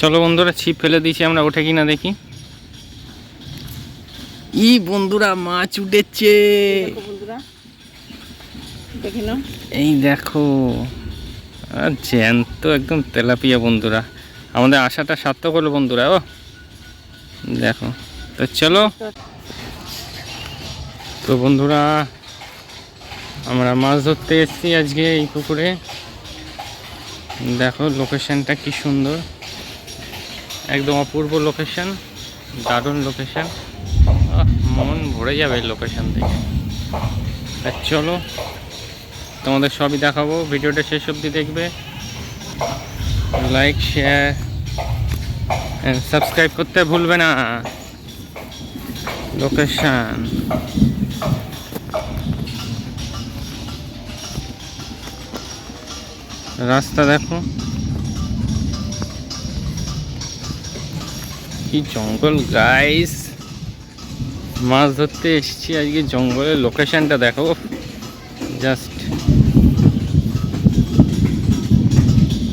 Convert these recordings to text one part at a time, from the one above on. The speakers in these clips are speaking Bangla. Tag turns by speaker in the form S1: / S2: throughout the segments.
S1: চলো বন্ধুরা ছিপ ফেলে দিয়েছি আমরা ওঠে কিনা দেখি। ই বন্ধুরা মাছ উঠেছে। এই দেখো আর জ্যান্ত একদম তেলাপিয়া বন্ধুরা। আমাদের আশাটা সার্থক হলো বন্ধুরা ও। দেখো তো চলো। তো বন্ধুরা আমরা মাছ ধরতে এসেছি আজকে এই পুকুরে। দেখো লোকেশনটা কি সুন্দর। একদম অপূর্ব লোকেশন দারুণ লোকেশন মন ভরে যাবে লোকেশন থেকে চলো, তোমাদের সবই দেখাবো। ভিডিওটা শেষ অবধি দেখবে। লাইক শেয়ার সাবস্ক্রাইব করতে ভুলবে না। লোকেশন রাস্তা দেখো। কি জঙ্গল গাইস মাছ ধরতে এসেছি আজকে জঙ্গলের লোকেশনটা দেখো। জাস্ট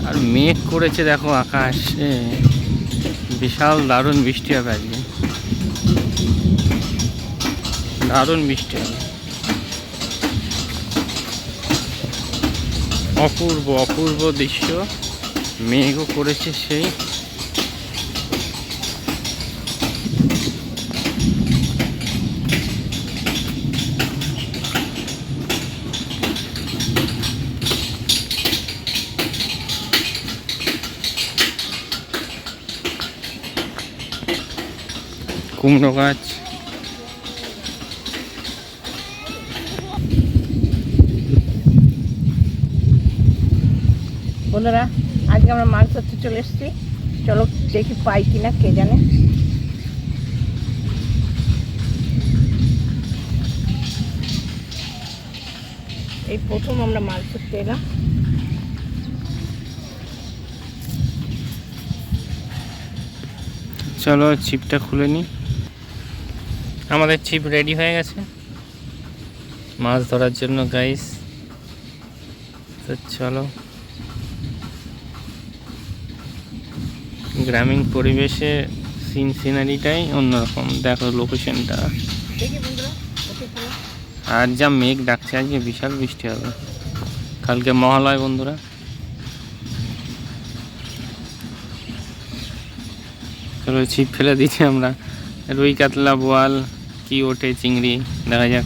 S1: আর মেঘ করেছে দেখো আকাশে। বিশাল দারুণ বৃষ্টি হবে আজকে। দারুণ বৃষ্টি হবে। অপূর্ব অপূর্ব দৃশ্য। মেঘও করেছে সেই। কুমড়ো গাছ।
S2: বন্ধুরা আজকে আমরা মাছ ধরতে চলে এসেছি। চলো দেখি পাই কিনা কে জানে। এই প্রথম আমরা মাছ ধরতে এলাম
S1: চলো ছিপটা খুলে নিই আমাদের ছিপ রেডি হয়ে গেছে। মাছ ধরার জন্য গাইস তো চলো। গ্রামীণ পরিবেশে সিন সিনারিটাই অন্যরকম। দেখো লোকেশনটা আর যা মেঘ ডাকছে আজকে বিশাল বৃষ্টি হবে। কালকে মহালয় বন্ধুরা। চলো ছিপ ফেলে দিচ্ছি আমরা। রুই কাতলা বোয়াল। কি ওঠে চিংড়ি, দেখা যাক।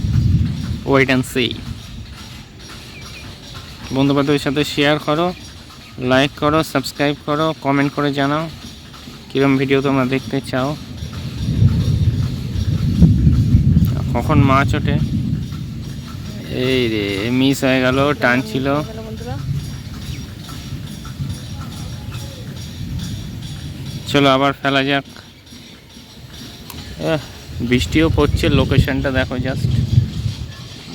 S1: ওয়েট অ্যান্ড সি বন্ধু বান্ধবের সাথে শেয়ার করো লাইক করো সাবস্ক্রাইব করো কমেন্ট করে জানাও কীরকম ভিডিও তোমরা দেখতে চাও। কখন মাছ ওঠে? এই রে মিস হয়ে গেল, টান ছিল। চলো আবার ফেলা যাক। বৃষ্টিও পড়ছে লোকেশনটা দেখো just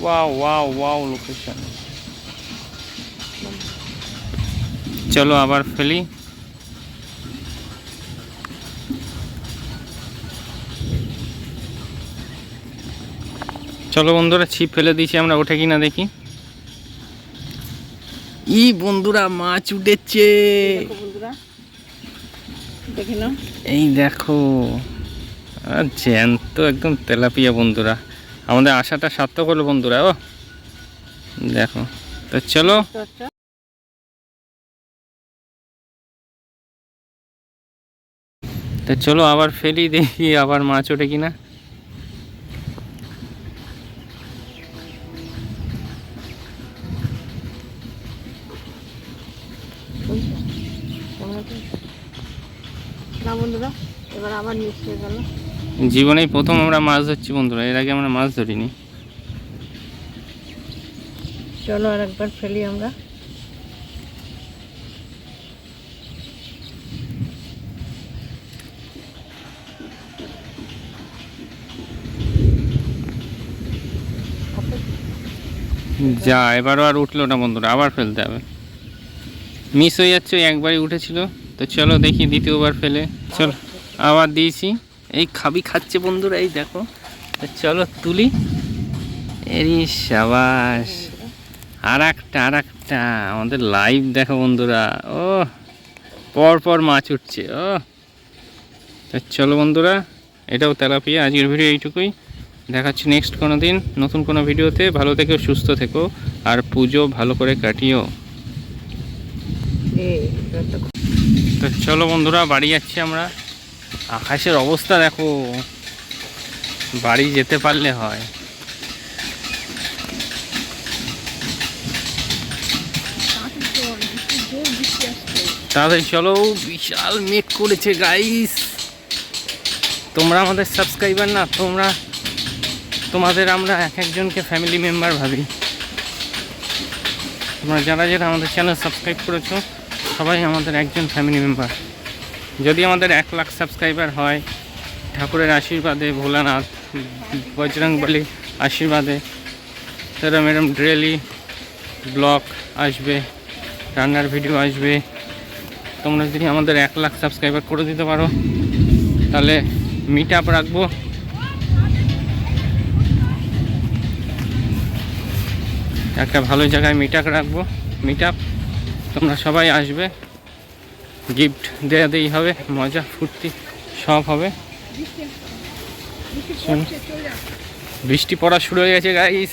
S1: wow wow wow location চলো আবার ফেলি। চলো বন্ধুরা ছিপ ফেলে দিয়েছি আমরা ওঠে কিনা দেখি। ই বন্ধুরা মাছ উঠেছে। এই দেখো। জ্যান্ত একদম তেলাপিয়া বন্ধুরা। আমাদের আশাটা সার্থক হলো বন্ধুরা, ও। দেখো, তো চলো।
S2: তো
S1: চলো আবার ফেলি দেখি আবার মাছ ওঠে কিনা?
S2: না বন্ধুরা, এবার আবার নিচ গেল।
S1: জীবনেই প্রথম আমরা মাছ ধরছি বন্ধুরা। এর আগে আমরা মাছ ধরিনি।
S2: চলো আর একবার ফেলি আমরা।
S1: যা এবারও আর উঠল না বন্ধুরা। আবার ফেলতে হবে। মিস হয়ে যাচ্ছে একবারই উঠেছিল। তো চলো দেখি দ্বিতীয়বার ফেলে। চলো আবার দিয়েছি। এই খাবি খাচ্ছে বন্ধুরা এই দেখো। তো চলো তুলি। এরি সাবাস। আর একটা আর একটা আমাদের লাইভ দেখো বন্ধুরা। ও পর পর মাছ উঠছে ও তা চলো বন্ধুরা এটাও তেলাপিয়া আজকের ভিডিও এইটুকুই। দেখাচ্ছি নেক্সট কোনো দিন নতুন কোনো ভিডিওতে ভালো থেকো সুস্থ থেকো আর পুজো ভালো করে কাটিও। তো চলো বন্ধুরা বাড়ি যাচ্ছি আমরা। আকাশের অবস্থা দেখো। বাড়ি যেতে পারলে হয়। তাড়াতাড়ি চলো, বিশাল মেঘ করেছে গাইস তোমরা আমাদের সাবস্ক্রাইবার না, তোমরা, তোমাদের আমরা এক একজনকে ফ্যামিলি মেম্বার ভাবি। তোমরা যারা যারা আমাদের চ্যানেল সাবস্ক্রাইব করেছ, সবাই আমাদের একজন ফ্যামিলি মেম্বার যদি আমাদের এক লাখ সাবস্ক্রাইবার হয়, ঠাকুরের আশীর্বাদে ভোলানাথ বজরং বলি আশীর্বাদে, তারা ম্যাডাম ডেলি ব্লগ আসবে, রান্নার ভিডিও আসবে। তোমরা যদি আমাদের এক লাখ সাবস্ক্রাইবার করে দিতে পারো, তাহলে মিট আপ রাখব। একটা ভালো জায়গায় মিট আপ রাখব। মিট আপ তোমরা সবাই আসবে। গিফট দেওয়া দেই হবে মজা ফুর্তি সব হবে। বৃষ্টি পড়া শুরু হয়ে গেছে গাইস